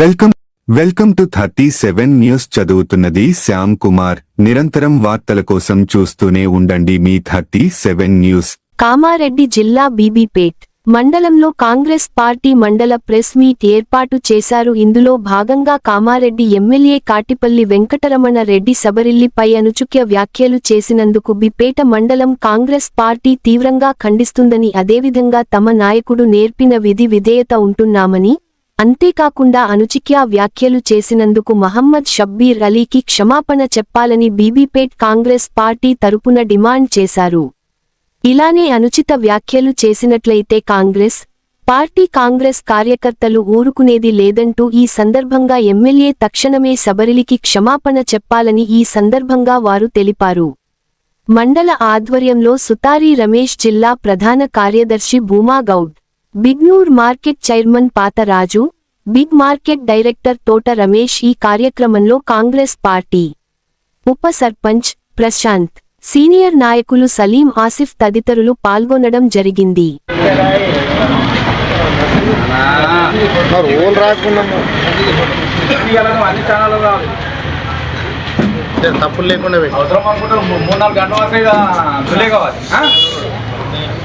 Welcome welcome to thirty seven news చదువుతున్నది శ్యామ్ కుమార్. నిరంతరం వార్తల కోసం చూస్తూనే ఉండండి మీ థర్టీ సెవెన్ న్యూస్. కామారెడ్డి జిల్లా బీబీపేట్ మండలంలో కాంగ్రెస్ పార్టీ మండల ప్రెస్ మీట్ ఏర్పాటు చేశారు. ఇందులో భాగంగా కామారెడ్డి ఎమ్మెల్యే కాటిపల్లి వెంకటరమణ రెడ్డి సబరిల్లిపై అనుచుక్య వ్యాఖ్యలు చేసినందుకు బిపేట మండలం కాంగ్రెస్ పార్టీ తీవ్రంగా ఖండిస్తుందని అదేవిధంగా తమ నాయకుడు నేర్పిన విధి విధేయత ఉంటున్నామని అంతేకాకుండా అనుచిక్యా వ్యాఖ్యలు చేసినందుకు మహమ్మద్ షబ్బీర్ అలీకి క్షమాపణ చెప్పాలని బీబీపేట్ కాంగ్రెస్ పార్టీ తరపున డిమాండ్ చేశారు. ఇలానే అనుచిత వ్యాఖ్యలు చేసినట్లయితే కాంగ్రెస్ పార్టీ కాంగ్రెస్ కార్యకర్తలు ఊరుకునేది లేదంటూ ఈ సందర్భంగా ఎమ్మెల్యే తక్షణమే శబరిలికి క్షమాపణ చెప్పాలని ఈ సందర్భంగా వారు తెలిపారు. మండల ఆధ్వర్యంలో సుతారి రమేష్ జిల్లా ప్రధాన కార్యదర్శి భూమాగౌడ్ బిగ్నూర్ మార్కెట్ చైర్మన్ పాతరాజు బిగ్ మార్కెట్ డైరెక్టర్ తోట రమేష్ ఈ కార్యక్రమంలో కాంగ్రెస్ పార్టీ ఉప సర్పంచ్ ప్రశాంత్ సీనియర్ నాయకులు సలీం ఆసిఫ్ తదితరులు పాల్గొనడం జరిగింది. కావాలి. తప్పులు లేకుండా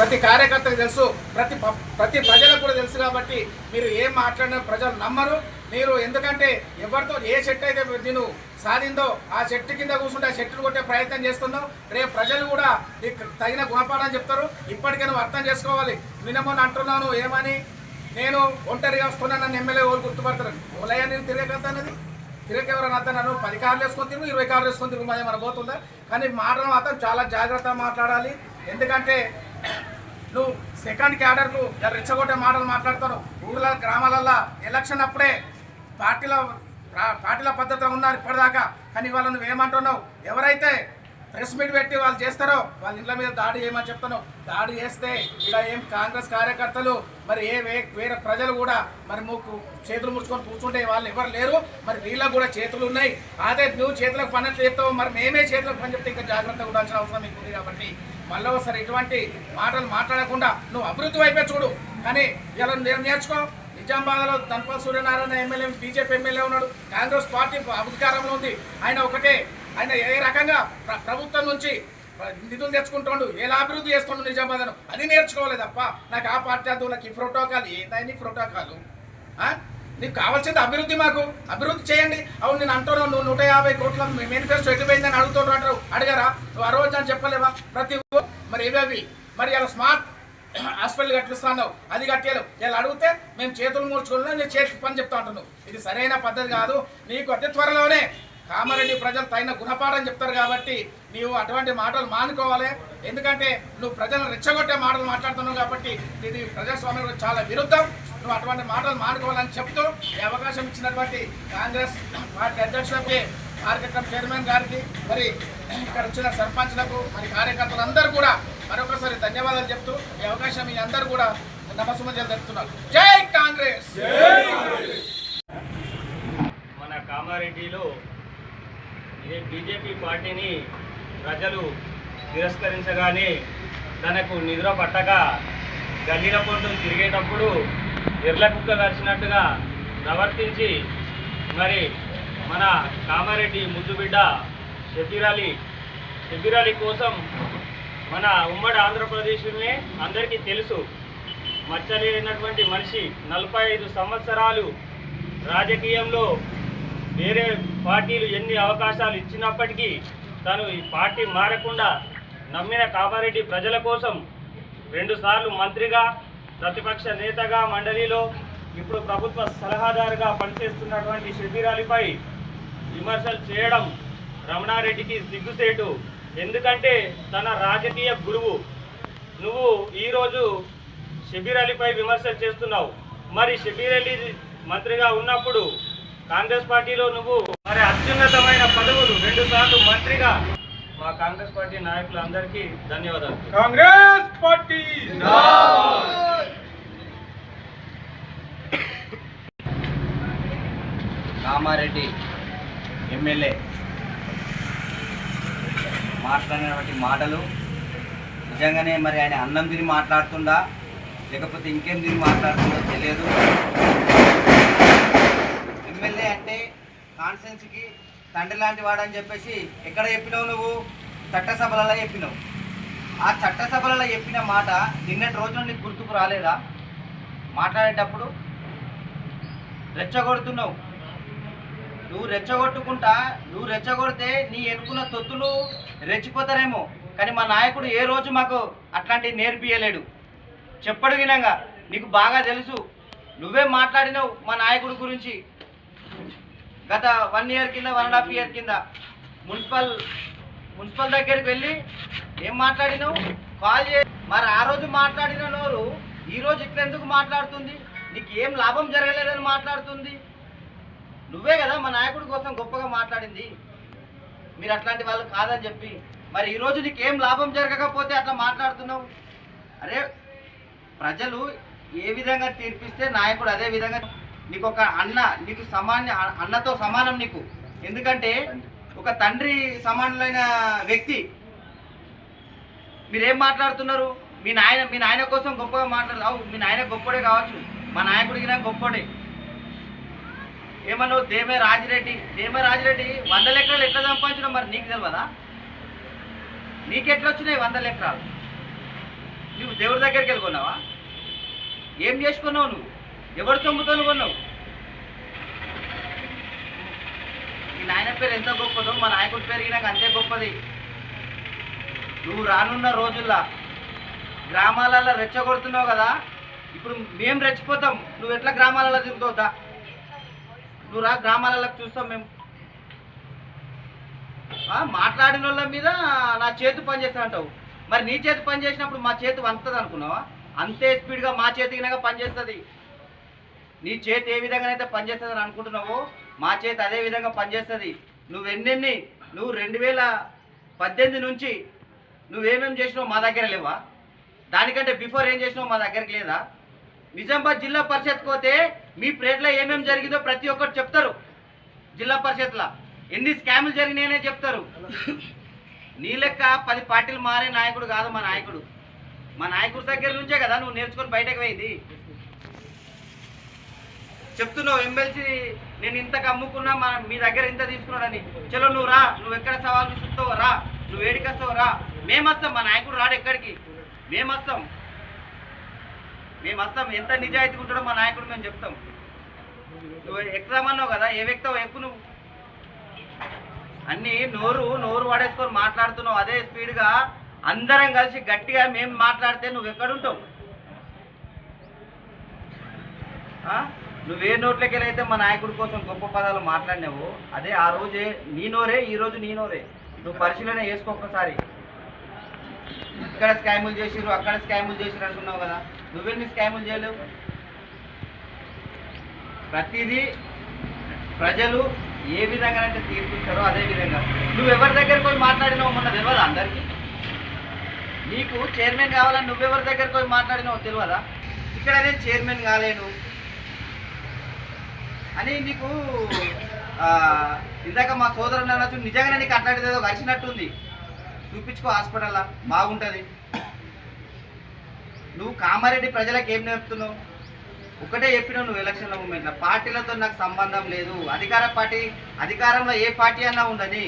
ప్రతి కార్యకర్తకు తెలుసు ప్రతి ప్రతి ప్రజలకు కూడా తెలుసు కాబట్టి మీరు ఏం మాట్లాడినా ప్రజలు నమ్మరు. మీరు ఎందుకంటే ఎవరితో ఏ చెట్టు అయితే నేను సాధిందో ఆ చెట్టు కింద కూర్చుంటే ఆ చెట్టును కొట్టే ప్రయత్నం చేస్తున్నావు. రేపు ప్రజలు కూడా నీకు తగిన గుణపాఠం చెప్తారు. ఇప్పటికే నువ్వు అర్థం చేసుకోవాలి. నిన్నమని అంటున్నాను ఏమని? నేను ఒంటరిగా వస్తున్నాను నన్ను ఎమ్మెల్యే వాళ్ళు గుర్తుపడతారు. ఓలయ్య నేను తిరగలుగుతానది తిరగ ఎవరైనా అతను పది కార్లు వేసుకొని తిరుగు ఇరవై కార్లు వేసుకొని తిరుగు మన పోతుందా? కానీ మాట్లాడడం మాత్రం చాలా జాగ్రత్తగా మాట్లాడాలి. ఎందుకంటే నువ్వు సెకండ్ క్యాడర్లు ఇలా రెచ్చగొట్టే మాటలు మాట్లాడతారు. ఊళ్ళ గ్రామాలల్లో ఎలక్షన్ అప్పుడే పార్టీల పార్టీల పద్ధతిలో ఉన్నారు ఇప్పటిదాకా. కానీ ఇవాళ నువ్వు ఏమంటున్నావు? ఎవరైతే ప్రెస్ మీట్ పెట్టి వాళ్ళు చేస్తారో వాళ్ళ ఇంట్లో మీద దాడి చేయమని చెప్తాను దాడి చేస్తే ఇలా ఏం కాంగ్రెస్ కార్యకర్తలు మరి ఏ వేరే ప్రజలు కూడా మరి ముక్కు చేతులు ముడుచుకొని కూర్చుంటే వాళ్ళు ఎవరు లేరు. మరి వీళ్ళకు కూడా చేతులు ఉన్నాయి. అదే నువ్వు చేతులకు పనులు చెప్తావు మరి మేమే చేతులకు పని చెప్తే ఇంకా జాగ్రత్తగా ఉండాల్సిన అవసరం మీకు ఉంది కాబట్టి మళ్ళీ ఒకసారి ఇటువంటి మాటలు మాట్లాడకుండా నువ్వు అభివృద్ధి వైపే చూడు. కానీ ఇలా నేను నేర్చుకో నిజామాబాద్లో Dhanpal Suryanarayana MLA BJP MLA ఉన్నాడు. కాంగ్రెస్ పార్టీ అధికారంలో ఉంది. ఆయన ఒకటే ఆయన ఏ రకంగా ప్రభుత్వం నుంచి నిధులు తెచ్చుకుంటాడు ఎలా అభివృద్ధి చేస్తుండు నిజామాబాద్ను? అది నేర్చుకోవాలి తప్ప నాకు ఆ పార్టీ అద్దు నాకు ఈ ప్రోటోకాల్ ఏందని ప్రోటోకాల్? నీకు కావాల్సింది అభివృద్ధి మాకు. అభివృద్ధి చేయండి. అవును నేను అంటున్నాను నువ్వు నూట యాభై కోట్ల మేనిఫెస్టో ఎటుపోయిందని అడుగుతున్నాడు అంటారు. అడిగారా? నువ్వు ఆ రోజు అని చెప్పలేవా? ప్రతి మరి ఏవేవి? అవి మరి ఇలా స్మార్ట్ హాస్పిటల్ కట్టిస్తున్నావు అది కట్టేయాలి? ఇలా అడిగితే మేము చేతులు మూర్చుకున్నా నేను చేతికి పని చెప్తా అంటున్నావు. ఇది సరైన పద్ధతి కాదు. నీకు అతి త్వరలోనే కామారెడ్డి ప్రజలు తగిన గుణపాఠం చెప్తారు కాబట్టి నీవు అటువంటి మాటలు మానుకోవాలి. ఎందుకంటే నువ్వు ప్రజలను రెచ్చగొట్టే మాటలు మాట్లాడుతున్నావు కాబట్టి ఇది ప్రజాస్వామ్యం చాలా విరుద్ధం. నువ్వు అటువంటి మాటలు మానుకోవాలని చెప్తూ ఈ అవకాశం ఇచ్చినటువంటి కాంగ్రెస్ పార్టీ అధ్యక్షులకి కార్యక్రమం చైర్మన్ గారికి మరి ఇక్కడ వచ్చిన సర్పంచ్లకు మరి కార్యకర్తలందరూ కూడా మరొకసారి ధన్యవాదాలు చెప్తూ ఈ అవకాశం మీ అందరూ కూడా నమస్సుమజలు తెలుపుతున్నారు. జై కాంగ్రెస్! మన కామారెడ్డిలో ఇదే బీజేపీ పార్టీని ప్రజలు తిరస్కరించగానే తనకు నిద్ర పట్టక గల్లీల పొందులు తిరిగేటప్పుడు ఎర్ల కుక్క కలిసినట్టుగా ప్రవర్తించి మరి మన కామారెడ్డి ముద్దుబిడ్డ షబీర్ అలీ. షబీర్ అలీ కోసం మన ఉమ్మడి ఆంధ్రప్రదేశ్నే అందరికీ తెలుసు మచ్చలేనటువంటి మనిషి నలభై ఐదు సంవత్సరాలు రాజకీయంలో వేరే పార్టీలు ఎన్ని అవకాశాలు ఇచ్చినప్పటికీ తను ఈ పార్టీ మారకుండా నమ్మిన కామారెడ్డి ప్రజల కోసం రెండుసార్లు మంత్రిగా ప్రతిపక్ష నేతగా మండలిలో ఇప్పుడు ప్రభుత్వ సలహాదారుగా పనిచేస్తున్నటువంటి షబీర్ అలీపై విమర్శలు చేయడం రమణారెడ్డికి సిగ్గుసేటు. ఎందుకంటే తన రాజకీయ గురువు. నువ్వు ఈరోజు షబీర్ అలీపై విమర్శలు చేస్తున్నావు. మరి షబీర్ అలీ మంత్రిగా ఉన్నప్పుడు కాంగ్రెస్ పార్టీలో నువ్వు మరి అత్యున్నతమైన పదవులు రెండు సార్లు మంత్రిగా మా కాంగ్రెస్ పార్టీ నాయకులందరికీ ధన్యవాదాలు. Congress party Kamareddy MLA. మాట్లాడినటువంటి మాటలు నిజంగానే మరి ఆయన అన్నం తిని మాట్లాడుతుండా? లేకపోతే ఇంకేం తిని మాట్లాడుతుందో తెలియదు. ఎమ్మెల్యే అంటే కాన్సెన్స్కి తండ్రి లాంటి వాడని చెప్పేసి ఎక్కడ చెప్పినావు నువ్వు? చట్టసభలలో చెప్పినావు. ఆ చట్టసభలలో చెప్పిన మాట నిన్నటి రోజున నీకు గుర్తుకు రాలేదా? మాట్లాడేటప్పుడు రెచ్చగొడుతున్నావు. నువ్వు రెచ్చగొట్టుకుంటా నువ్వు రెచ్చగొడితే నీ ఎన్నుకున్న తొత్తులు రెచ్చిపోతారేమో. కానీ మా నాయకుడు ఏ రోజు మాకు అట్లాంటివి నేర్పియలేడు. చెప్పడు వినంగా నీకు బాగా తెలుసు. నువ్వే మాట్లాడినావు మా నాయకుడి గురించి. గత వన్ ఇయర్ కింద వన్ అండ్ హాఫ్ ఇయర్ కింద మున్సిపల్ మున్సిపల్ దగ్గరికి వెళ్ళి ఏం మాట్లాడినావు? కాల్ చే మరి ఆ రోజు మాట్లాడిన నోరు ఈరోజు ఇక్కడ ఎందుకు మాట్లాడుతుంది? నీకు ఏం లాభం జరగలేదని మాట్లాడుతుంది? నువ్వే కదా మా నాయకుడి కోసం గొప్పగా మాట్లాడింది. మీరు అట్లాంటి వాళ్ళు కాదని చెప్పి. మరి ఈరోజు నీకు ఏం లాభం జరగకపోతే అట్లా మాట్లాడుతున్నావు? అరే ప్రజలు ఏ విధంగా తీర్పిస్తే నాయకుడు అదే విధంగా నీకు ఒక అన్న నీకు సమాన అన్నతో సమానం నీకు. ఎందుకంటే ఒక తండ్రి సమానమైన వ్యక్తి. మీరేం మాట్లాడుతున్నారు? మీ నాయన మీ నాయన కోసం గొప్పగా మాట్లాడదు మీ నాయన గొప్పడే కావచ్చు. మా నాయకుడికి నాకు గొప్పడే. ఏమన్నావు దేమే రాజిరెడ్డి దేమే రాజిరెడ్డి వందల ఎకరాలు ఎట్లా సంపాదించడం మరి నీకు తెలియదా నీకెట్లా వచ్చినాయి వందల ఎకరాలు నువ్వు దేవుడి దగ్గరికి వెళ్ళుకున్నావా ఏం చేసుకున్నావు నువ్వు? ఎవరు సొమ్ముతో కొన్నావు? నీ నాయన పేరు ఎంత గొప్పదో మా నాయకుడి పేరు నాకు అంతే గొప్పది. నువ్వు రానున్న రోజుల్లో గ్రామాలలో రెచ్చగొడుతున్నావు కదా ఇప్పుడు మేము రెచ్చిపోతాం. నువ్వు ఎట్లా గ్రామాలలో తిరుగుతావుతా నువ్వు రా గ్రామాలలో చూస్తాం మేము. మాట్లాడిన వాళ్ళ మీద నా చేతి పని చేస్తా అంటావు. మరి నీ చేతి పని చేసినప్పుడు మా చేతి వంతది అనుకున్నావా? అంతే స్పీడ్గా మా చేతికినాక పనిచేస్తుంది నీ చేతి ఏ విధంగానైతే పనిచేస్తుంది అని అనుకుంటున్నావో మా చేతి అదే విధంగా పనిచేస్తుంది నువ్వు ఎన్నెన్ని నువ్వు రెండు వేల పద్దెనిమిది నుంచి నువ్వేమేమి చేసినావు మా దగ్గర లేవా? దానికంటే బిఫోర్ ఏం చేసినావు మా దగ్గరికి లేదా? నిజామాబాద్ జిల్లా పరిషత్ పోతే మీ ప్లేట్లో ఏమేమి జరిగిందో ప్రతి ఒక్కరు చెప్తారు. జిల్లా పరిషత్లో ఎన్ని స్కాములు జరిగినాయనే చెప్తారు. నీ లెక్క పది పార్టీలు మారే నాయకుడు కాదు మా నాయకుడు. మా నాయకుడి దగ్గర నుంచే కదా నువ్వు నేర్చుకొని బయటకు పోయింది. చెప్తున్నావు ఎమ్మెల్సీ నేను ఇంతకు అమ్ముకున్నా మన మీ దగ్గర ఇంత తీసుకున్నాడని. చలో నువ్వు రా నువ్వు ఎక్కడ సవాలు చూస్తావో రా. నువ్వు ఏడికి రా. మేము వస్తాం మా నాయకుడు రాడు ఎక్కడికి. మేము వస్తాం మేము వస్తాం. ఎంత నిజాయితీ ఉంటాడో మా నాయకుడు మేము చెప్తాం. నువ్వు ఎక్కుదామన్నావు కదా ఏ వ్యక్తి ఎక్కువ నువ్వు. అన్ని నోరు నోరు పడేసుకొని మాట్లాడుతున్నావు. అదే స్పీడ్గా అందరం కలిసి గట్టిగా మేము మాట్లాడితే నువ్వు ఎక్కడుంటావు ఆ? నువ్వే నోట్లకి వెళ్ళైతే మా నాయకుడి కోసం గొప్ప పదాలు మాట్లాడినావు అదే ఆ రోజే నీ నోరే ఈ రోజు నీ నోరే. నువ్వు పరిశీలన చేసుకో ఒక్కసారి. ఇక్కడ స్కాములు చేసిర్రు అక్కడ స్కాములు చేసిర్రు అనుకున్నావు కదా. నువ్వెన్ని స్కాములు చేయలేవు? ప్రతిదీ ప్రజలు ఏ విధంగా అంటే తీర్పిస్తారో అదే విధంగా. నువ్వు ఎవరి దగ్గరకు పోయి మాట్లాడినావు మొన్న తెలియదా అందరికీ? నీకు చైర్మన్ కావాలని నువ్వెవరి దగ్గరకు పోయి మాట్లాడినావు తెలియదా ఇక్కడ నేను చైర్మన్ కాలేను. అని నీకు ఇందాక మా సోదరుడు అనొచ్చు నిజంగానే నీకు అట్లాంటిది ఏదో కలిసినట్టుంది. చూపించుకో హాస్పిటల్లో బాగుంటుంది. నువ్వు కామారెడ్డి ప్రజలకు ఏం నేర్పుతున్నావు? ఒకటే చెప్పినావు నువ్వు ఎలక్షన్ల మూమెంట్లో పార్టీలతో నాకు సంబంధం లేదు. అధికార పార్టీ అధికారంలో ఏ పార్టీ అన్నా ఉండని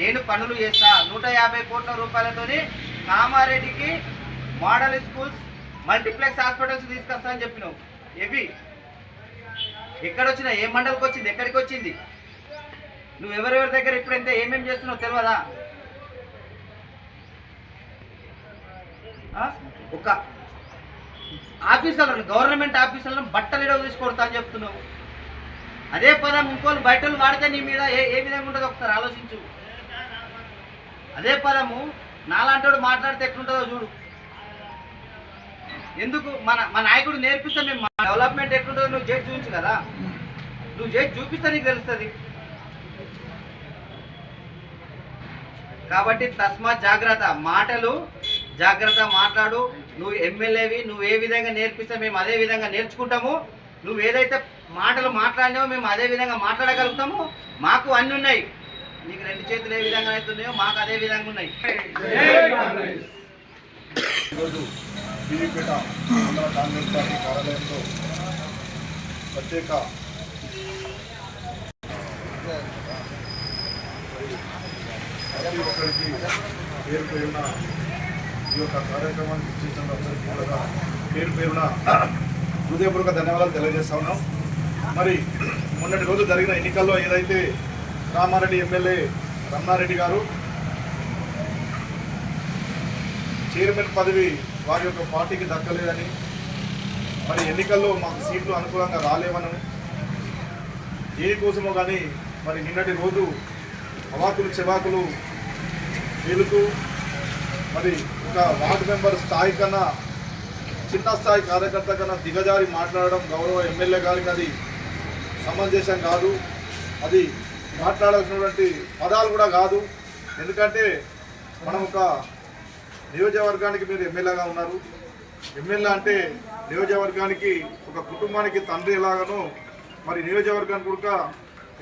నేను పనులు చేస్తా. నూట యాభై కోట్ల రూపాయలతోని కామారెడ్డికి మోడల్ స్కూల్స్ మల్టీప్లెక్స్ హాస్పిటల్స్ తీసుకొస్తా అని చెప్పినావు. ఎవి ఎక్కడ వచ్చినా ఏ మండలికి వచ్చింది ఎక్కడికి వచ్చింది నువ్వు ఎవరెవరి దగ్గర ఇప్పుడైతే ఏమేమి చేస్తున్నావు తెలియదా? ఒక ఆఫీసర్లను గవర్నమెంట్ ఆఫీసర్లను బట్టలు ఇడవ తీసుకొడతా అని చెప్తున్నావు. అదే పదం ఇంకోళ్ళు బయట వాడితే నీ మీద ఏ ఏ విధంగా ఉంటుందో ఒకసారి ఆలోచించు. అదే పదము నాలాంటోడు మాట్లాడితే ఎట్లుంటుందో చూడు. ఎందుకు? మన మా నాయకుడు నేర్పిస్తే మేము డెవలప్మెంట్ ఎట్లుంటుందో నువ్వు చేసి చూపించు కదా. నువ్వు చేసి చూపిస్తే నీకు తెలుస్తుంది. కాబట్టి తస్మాత్ జాగ్రత్త. మాటలు జాగ్రత్త మాట్లాడు. నువ్వు ఎమ్మెల్యేవి నువ్వు ఏ విధంగా నేర్పిస్తే మేము అదే విధంగా నేర్చుకుంటాము. నువ్వు ఏదైతే మాటలు మాట్లాడినావో మేము అదే విధంగా మాట్లాడగలుగుతాము. మాకు అన్నీ ఉన్నాయి. నీకు రెండు చేతులు ఏ విధంగా అవుతున్నాయో మాకు అదే విధంగా ఉన్నాయి. ఈరోజు కాంగ్రెస్ పార్టీ కార్యాలయంలో ప్రత్యేక ప్రతి ఒక్కరికి పేరు పేరున ఈ యొక్క కార్యక్రమానికి ఇచ్చేసిన అందరికీ కూడా పేరు పేరున హృదయపూర్వక ధన్యవాదాలు తెలియజేస్తా ఉన్నాం. మరి మొన్నటి రోజు జరిగిన ఎన్నికల్లో ఏదైతే రామారెడ్డి ఎమ్మెల్యే రమణారెడ్డి గారు చైర్మన్ పదవి వారి యొక్క పార్టీకి దక్కలేదని మరి ఎన్నికల్లో మాకు సీట్లు అనుకూలంగా రాలేవని దేనికోసమో కానీ మరి నిన్నటి రోజు అవాకులు చెవాకులు వెళుతూ మరి ఒక వార్డు మెంబర్ స్థాయి కన్నా చిన్న స్థాయి కార్యకర్త కన్నా దిగజారి మాట్లాడడం గౌరవ ఎమ్మెల్యే గారికి అది సమంజసం కాదు. అది మాట్లాడాల్సినటువంటి పదాలు కూడా కాదు. ఎందుకంటే మనం ఒక నియోజకవర్గానికి మీరు ఎమ్మెల్యేగా ఉన్నారు. ఎమ్మెల్యే అంటే నియోజకవర్గానికి ఒక కుటుంబానికి తండ్రి ఎలాగనో మరి నియోజకవర్గానికి కూడా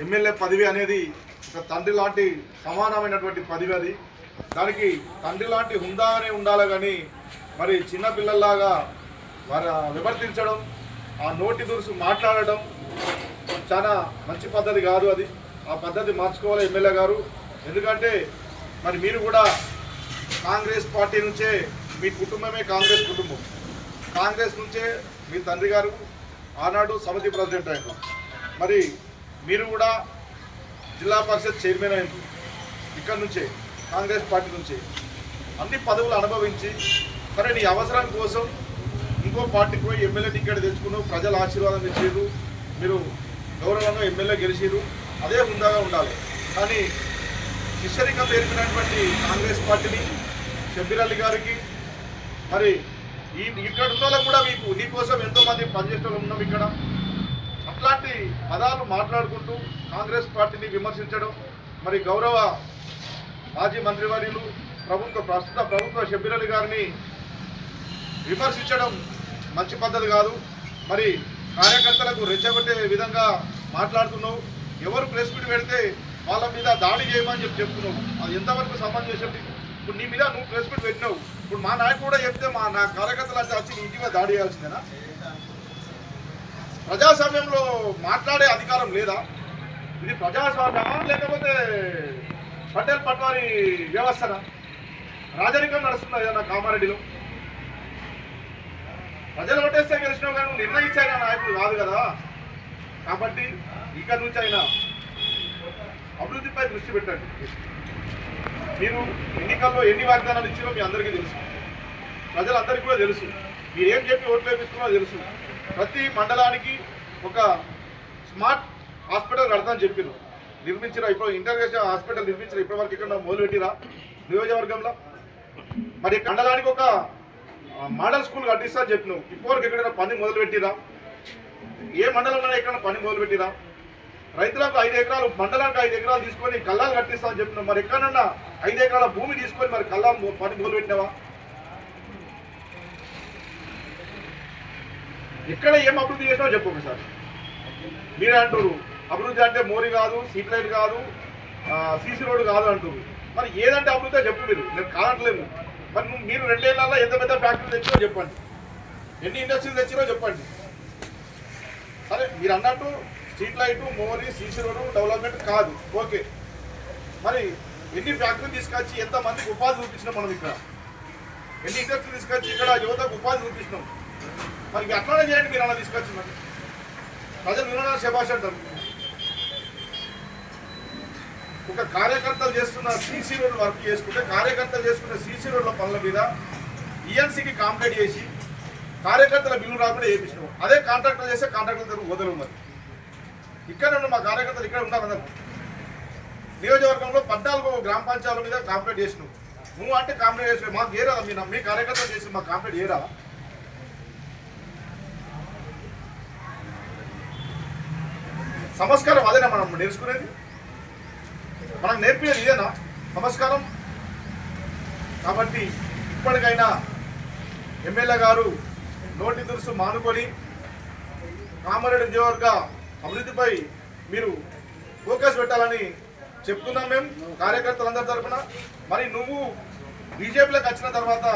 ఎమ్మెల్యే పదవి అనేది ఒక తండ్రి లాంటి సమానమైనటువంటి పదవి అది. దానికి తండ్రి లాంటి హుందాగానే ఉండాలి కానీ మరి చిన్నపిల్లల్లాగా వారు వివర్తించడం ఆ నోటి దురుసు మాట్లాడడం చాలా మంచి పద్ధతి కాదు అది. ఆ పద్ధతి మార్చుకోవాలి ఎమ్మెల్యే గారు. ఎందుకంటే మరి మీరు కూడా కాంగ్రెస్ పార్టీ నుంచే మీ కుటుంబమే కాంగ్రెస్ కుటుంబం. కాంగ్రెస్ నుంచే మీ తండ్రి గారు ఆనాడు సమితి ప్రెసిడెంట్ అయ్యారు మరి మీరు కూడా జిల్లా పరిషత్ చైర్మన్ అయినారు. ఇక్కడ నుంచే. కాంగ్రెస్ పార్టీ నుంచి అన్ని పదవులు అనుభవించి సరే నీ అవసరం కోసం ఇంకో పార్టీకి పోయి ఎమ్మెల్యే టికెట్ తెచ్చుకున్నావు ప్రజల ఆశీర్వాదం ఇచ్చారు మీరు గౌరవంగా ఎమ్మెల్యే గెలిచారు అదే హుందాగా ఉండాలి. కానీ శిష్యరికం నేర్పినటువంటి కాంగ్రెస్ పార్టీని షబ్బీర్ అలీ గారికి మరి ఈ ఇక్కడ ఉన్న కూడా మీకు నీకోసం ఎంతోమంది పనిచేసే వాళ్ళు ఉన్నాం ఇక్కడ. అట్లాంటి పదాలు మాట్లాడుకుంటూ కాంగ్రెస్ పార్టీని విమర్శించడం మరి గౌరవ మాజీ మంత్రివర్యులు ప్రభుత్వ ప్రస్తుత ప్రభుత్వ షబ్బీర్ గారిని విమర్శించడం మంచి పద్ధతి కాదు. మరి కార్యకర్తలకు రెచ్చగొట్టే విధంగా మాట్లాడుతున్నావు. ఎవరు ప్రెస్ మీట్ పెడితే వాళ్ళ మీద దాడి చేయమని చెప్పి చెప్తున్నావు. అది ఎంతవరకు సమంజసం? ఇప్పుడు నీ మీద నువ్వు ప్రెస్ మీట్ పెట్టినావు. ఇప్పుడు మా నాయకుడు కూడా చెప్తే మా నా కార్యకర్తలు అంటే వచ్చి ఇంటి మీద దాడి చేయాల్సిందేనా? ప్రజాస్వామ్యంలో మాట్లాడే అధికారం లేదా? ఇది ప్రజాస్వామ్యమా లేకపోతే పటేల్ పట్వారి వ్యవస్థన రాజరికం నడుస్తుంది ఏదన్నా కామారెడ్డిలో? ప్రజలు ఓటేస్తే గెలిచినావు కానీ నువ్వు నిర్ణయించైన నాయకుడు కాదు కదా. కాబట్టి ఇక నుంచి అయినా అభివృద్ధిపై దృష్టి పెట్టండి. మీరు ఎన్నికల్లో ఎన్ని వాగ్దానాలు ఇచ్చారో మీ అందరికీ తెలుసు. ప్రజలందరికీ కూడా తెలుసు. మీరు ఏం చెప్పి ఓట్లు వేపిస్తున్నారో తెలుసు. ప్రతి మండలానికి ఒక స్మార్ట్ హాస్పిటల్ కడతామని చెప్పినారు నిర్మించిన ఇప్పుడు ఇంటర్నేషనల్ హాస్పిటల్ నిర్మించిన ఇప్పటివరకు ఇక్కడ మొదలు పెట్టిరా నియోజకవర్గంలో? మరి కండలానికి ఒక మోడల్ స్కూల్ కట్టిస్తా చెప్పి నువ్వు ఇప్పటివరకు ఎక్కడైనా పని మొదలు పెట్టిరా ఏ మండలంలో ఎక్కడైనా పని మొదలు పెట్టిరా రైతులకు ఐదు ఎకరాలు మండలానికి ఐదు ఎకరాలు తీసుకొని కల్లాలు కట్టిస్తా అని చెప్పినావు. మరి ఎక్కడన్నా ఐదు ఎకరాల భూమి తీసుకొని మరి కల్లాలు పని మొదలు పెట్టినావా ఎక్కడ ఏం అభివృద్ధి చేసినావో చెప్పు ఒకసారి. మీరే అంటారు అభివృద్ధి అంటే మోరీ కాదు సీట్ లైన్ కాదు సీసీ రోడ్ కాదు అంటుంది మరి ఏదంటే అభివృద్ధి చెప్పు మీరు. నేను కాదట్లేదు మరి మీరు రెండేళ్ళ ఎంత పెద్ద ఫ్యాక్టరీ తెచ్చినో చెప్పండి. ఎన్ని ఇండస్ట్రీలు తెచ్చినో చెప్పండి. సరే మీరు అన్నట్టు స్ట్రీట్ లైట్ మోరీ సీసీ రోడ్ డెవలప్మెంట్ కాదు. ఓకే. మరి ఎన్ని ఫ్యాక్టరీలు తీసుకొచ్చి ఎంతమందికి ఉపాధి చూపించినాం మనం ఇక్కడ? ఎన్ని ఇండస్ట్రీలు తీసుకొచ్చి ఇక్కడ యువతకు ఉపాధి చూపించినాం? మరి ఇక అట్లానే చేయండి మీరు అలా తీసుకొచ్చి మరి. ప్రజలు వినడం శభాష్ అంటారు. ఒక కార్యకర్తలు చేస్తున్న సీసీ రోడ్లు వర్క్ చేసుకుంటే కార్యకర్తలు చేసుకున్న సీసీ రోడ్ల పనుల మీద ఈఎన్సీకి కాంప్లైంట్ చేసి కార్యకర్తల బిల్లు రాకుండా వేయించినాం అదే కాంట్రాక్టర్లు చేస్తే కాంట్రాక్టర్ దగ్గర వదలు మరి ఇక్కడ ఉన్న మా కార్యకర్తలు ఇక్కడ ఉన్నారు నియోజకవర్గంలో పద్నాలుగు గ్రామ పంచాయతీల మీద కాంప్లైంట్ చేసినావు నువ్వు అంటే కాంప్లైంట్ చేసినావు. మాకు ఏరాదా మీ మీ కార్యకర్తలు చేసి మాకు కాంప్లైంట్ ఏరా? సంస్కారం అదేనా మనం నేర్చుకునేది? మనకు నేర్పేది ఇదేనా? నమస్కారం. కాబట్టి ఇప్పటికైనా ఎమ్మెల్యే గారు నోటి దురుసు మానుకొని కామారెడ్డి నియోజకవర్గ అభివృద్ధిపై మీరు ఫోకస్ పెట్టాలని చెప్తున్నాం మేము కార్యకర్తలందరి తరఫున. మరి నువ్వు బీజేపీలోకి వచ్చిన తర్వాత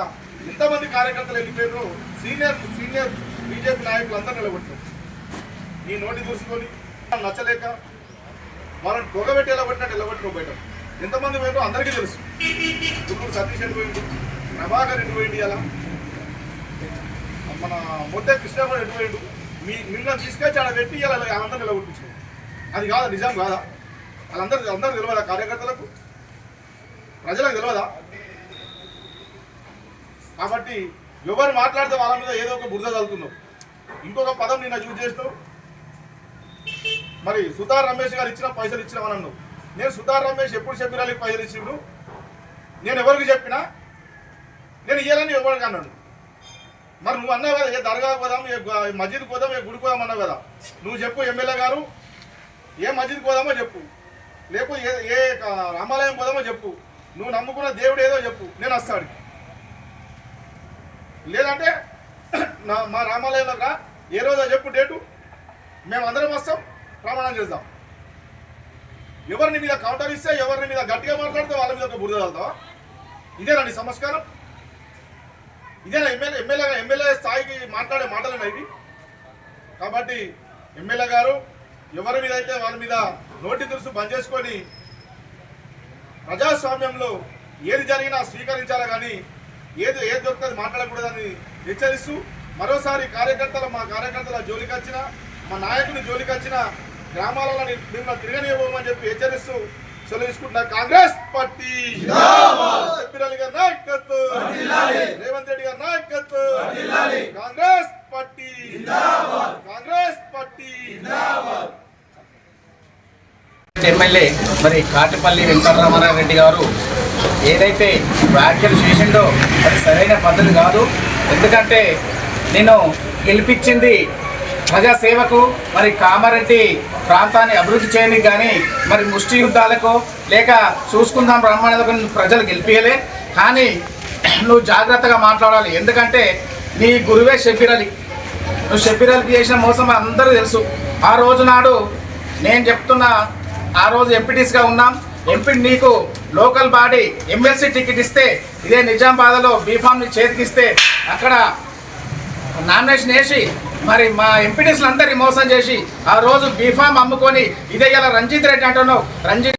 ఇంతమంది కార్యకర్తలు వెళ్ళిపోయారు సీనియర్ సీనియర్ బీజేపీ నాయకులు అందరూ నిలబెట్టారు నీ నోటి చూసుకొని నచ్చలేక వాళ్ళని పొగబెట్టి నిలబెట్టినట్టు నిలబెట్టి నువ్వు బయట ఎంతమంది పోయినో అందరికీ తెలుసు. ఇప్పుడు సతీష్ ఎటు పోయింది ప్రభాకర్ ఎటు పోయింది అలా మన మొట్టే కృష్ణ కూడా ఎటు పోయిండు? మీ మిమ్మల్ని తీసుకొచ్చి ఆడ పెట్టి ఇలా అందరూ నిలబొట్టించు. అది కాదా నిజం కాదా? వాళ్ళందరూ అందరూ తెలియదా కార్యకర్తలకు? ప్రజలకు తెలియదా కాబట్టి ఎవరు మాట్లాడితే వాళ్ళ మీద ఏదో ఒక బురద చదువుతున్నావు ఇంకొక పదం నిన్న యూజ్ చేస్తావు మరి సుధార్ రమేష్ గారు ఇచ్చిన పైసలు ఇచ్చినామని అన్నావు నేను సుధార్ రమేష్ ఎప్పుడు చెప్పిరాలి పైసలు ఇచ్చిండు నేను ఎవరికి చెప్పినా నేను ఇయ్యాలని ఎవరికి అన్నాను మరి నువ్వు అన్నావు కదా ఏ దర్గా పోదాం ఏ మస్జిద్ పోదాం ఏ గుడి పోదాం అన్నావు కదా. నువ్వు చెప్పు ఎమ్మెల్యే గారు ఏ మస్జిద్ పోదామో చెప్పు. లేకపోతే ఏ ఏ రామాలయం పోదామో చెప్పు. నువ్వు నమ్ముకున్న దేవుడు ఏదో చెప్పు. నేను వస్తాడు లేదంటే నా మా రామాలయంలో ఏ రోజో చెప్పు డేటు. మేము అందరం వస్తాం. ప్రమాణం చేద్దాం. ఎవరిని మీద కౌంటర్ ఇస్తే ఎవరిని మీద గట్టిగా మాట్లాడితే వాళ్ళ మీద ఒక బురద వెళ్తావా ఇదేనా నీ సంస్కారం? ఇదేనా ఎమ్మెల్యే ఎమ్మెల్యే ఎమ్మెల్యే స్థాయికి మాట్లాడే మాటలేనా ఇవి? కాబట్టి ఎమ్మెల్యే గారు ఎవరి మీద అయితే వాళ్ళ మీద నోటి దురుసు బంద్ చేసుకొని ప్రజాస్వామ్యంలో ఏది జరిగినా స్వీకరించాలా కానీ ఏది ఏది దొరుకుతుంది మాట్లాడకూడదని హెచ్చరిస్తూ మరోసారి కార్యకర్తల మా కార్యకర్తల జోలికి వచ్చిన మా నాయకుని జోలికి వచ్చిన గ్రామాలలో ని- మిమ్మల్ని తిరగనివ్వమని చెప్పి హెచ్చరిస్తూ సెలవు తీసుకుంటున్న కాంగ్రెస్ పార్టీ. చెప్పిరాలి గారి నాయకత్వం. రేవంత్ రెడ్డి గారి నాయకత్వం. Congress party. Congress party. MLA మరి కాటిపల్లి వెంకటరమణారెడ్డి గారు ఏదైతే వ్యాఖ్యలు చేసిండో అది సరైన పద్ధతి కాదు. ఎందుకంటే నేను గెలిపించింది ప్రజాసేవకు మరి కామారెడ్డి ప్రాంతాన్ని అభివృద్ధి చేయడానికి కానీ మరి ముష్టి యుద్ధాలకు లేక చూసుకుందాం బ్రహ్మాండకు ప్రజలు గెలిపించలే కానీ నువ్వు జాగ్రత్తగా మాట్లాడాలి. ఎందుకంటే నీ గురువే షబీర్ అలీ. నువ్వు షబీర్ అలీకి చేసిన మోసం అందరూ తెలుసు. ఆ రోజు నాడు నేను చెప్తున్నా ఆ రోజు ఎంపీటీస్గా ఉన్నాం. ఎంపీ నీకు లోకల్ బాడీ ఎమ్మెల్సీ టికెట్ ఇస్తే ఇదే నిజామాబాద్లో బీఫామ్ని చేతికిస్తే అక్కడ నామినేషన్ వేసి మరి మా ఎంపీటీస్లు అందరినీ మోసం చేసి ఆ రోజు బీఫామ్ అమ్ముకొని ఇదే ఇలా రంజిత్ రెడ్డి అంటున్నావు. రంజిత్